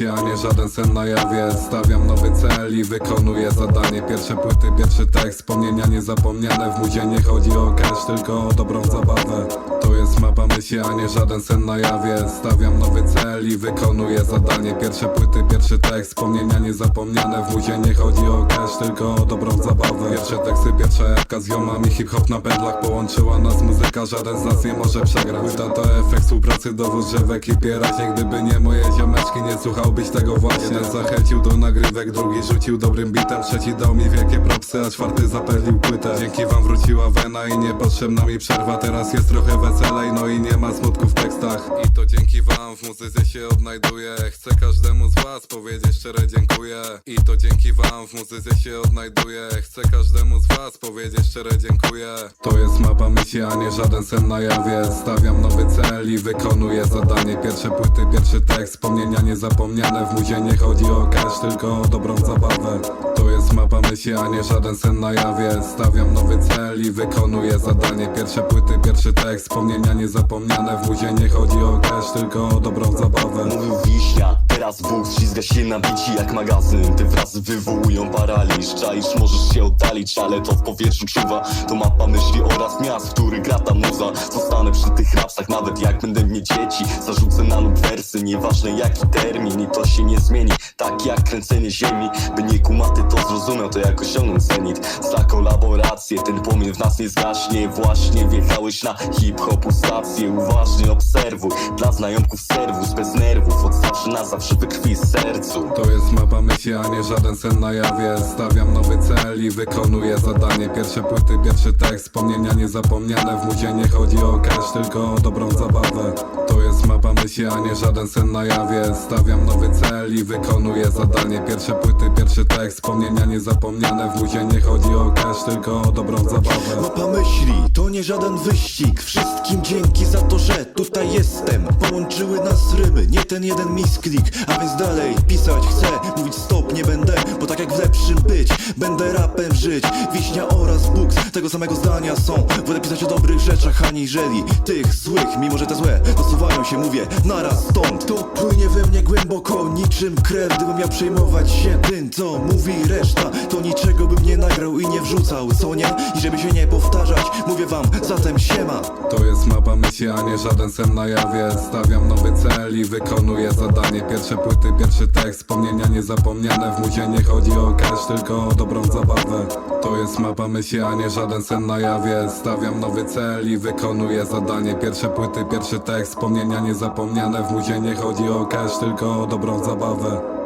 a nie żaden sen. Na jawie Stawiam nowy cel i wykonuję zadanie. Pierwsze płyty, pierwszy tekst, wspomnienia niezapomniane. W muzie nie chodzi o cash, tylko o dobrą zabawę Jest mapa myśli, a nie żaden sen na jawie. Stawiam nowy cel i wykonuję zadanie. Pierwsze płyty, pierwszy tekst, wspomnienia niezapomniane. W muzie nie chodzi o cash, tylko o dobrą zabawę. Pierwsze teksty, pierwsza jabłka z ziomami. Hip-hop na pędlach połączyła nas muzyka. Żaden z nas nie może przegrać. Płyta to efekt współpracy, dowód, że w ekipie razie Gdyby nie moje ziomeczki, nie słuchałbyś tego właśnie. Jeden zachęcił do nagrywek, drugi rzucił dobrym bitem. Trzeci dał mi wielkie propsy, a czwarty zapewlił płytę. Dzięki wam wróciła wena i niepotrzebna mi przerwa. Teraz jest trochę no i nie ma smutku w tekstach. I to dzięki wam w muzyce się odnajduję. Chcę każdemu z was powiedzieć szczere dziękuję. I to dzięki wam w muzyce się odnajduję. Chcę każdemu z was powiedzieć szczere dziękuję. To jest mapa myśli, a nie żaden sen na jawie Stawiam nowy cel i wykonuję zadanie. Pierwsze płyty, pierwszy tekst, wspomnienia niezapomniane. W muzie nie chodzi o cash, tylko o dobrą zabawę. To jest mapa myśli, a nie żaden sen na jawie Stawiam nowy cel i wykonuję zadanie. Pierwsze płyty, pierwszy tekst, wspomnienia niezapomniane. W muzie nie chodzi o cash, tylko o dobrą zabawę. Mówił wiśnia, teraz Bóg ślizga się na bici jak magazyn. Te wrazy wywołują paraliż Czaisz, możesz się oddalić, ale to w powietrzu czuwa. To mapa myśli oraz miast, w których gra ta muza Zostanę przy tych rapsach, nawet jak będę mieć dzieci. Zarzucę na lub wersy, nieważne jaki termin I to się nie zmieni, tak jak kręcenie ziemi By nie kumaty to zrozumiał, to jak osiągnąć zenit. Za kolaborację, ten płomień w nas nie zgaśnie. Właśnie wjechałeś na hip-hopu stację Uważnie obserwuj, dla znajomków serwus Bez nerwów, od zawsze na zawsze we krwi z sercu. To jest mapa myśli, a nie żaden sen na jawie. Stawiam nowy i wykonuję zadanie. Pierwsze płyty, pierwszy tekst, wspomnienia niezapomniane. W muzie nie chodzi o cash, tylko o dobrą zabawę. To jest mapa myśli, a nie żaden sen na jawie. Stawiam nowy cel i wykonuję zadanie. Pierwsze płyty, pierwszy tekst, wspomnienia niezapomniane. W muzie nie chodzi o cash, tylko o dobrą zabawę. Mapa myśli, nie żaden wyścig. Wszystkim dzięki za to, że tutaj jestem. Połączyły nas rymy, nie ten jeden misklik. A więc dalej pisać chcę, mówić stop nie będę Bo tak jak w lepszym być, będę rapem żyć Wiśnia oraz Bóg. Tego samego zdania są. Wolę pisać o dobrych rzeczach aniżeli tych złych. Mimo, że te złe dosuwają się, mówię naraz stąd. To płynie we mnie głęboko, niczym krew. Gdybym miał przejmować się tym, co mówi reszta To niczego bym nie nagrał i nie wrzucał, co nie? I żeby się nie powtarzać, mówię wam, zatem siema. To jest mapa myśli, a nie żaden sen na jawie. Stawiam nowy cel i wykonuję zadanie. Pierwsze płyty, pierwszy tekst, wspomnienia niezapomniane. W muzie nie chodzi o cash, tylko o dobrą zabawę. To jest mapa myśli, a nie żaden sen na jawie. Stawiam nowy cel i wykonuję zadanie. Pierwsze płyty, pierwszy tekst, wspomnienia niezapomniane. W muzie nie chodzi o cash, tylko o dobrą zabawę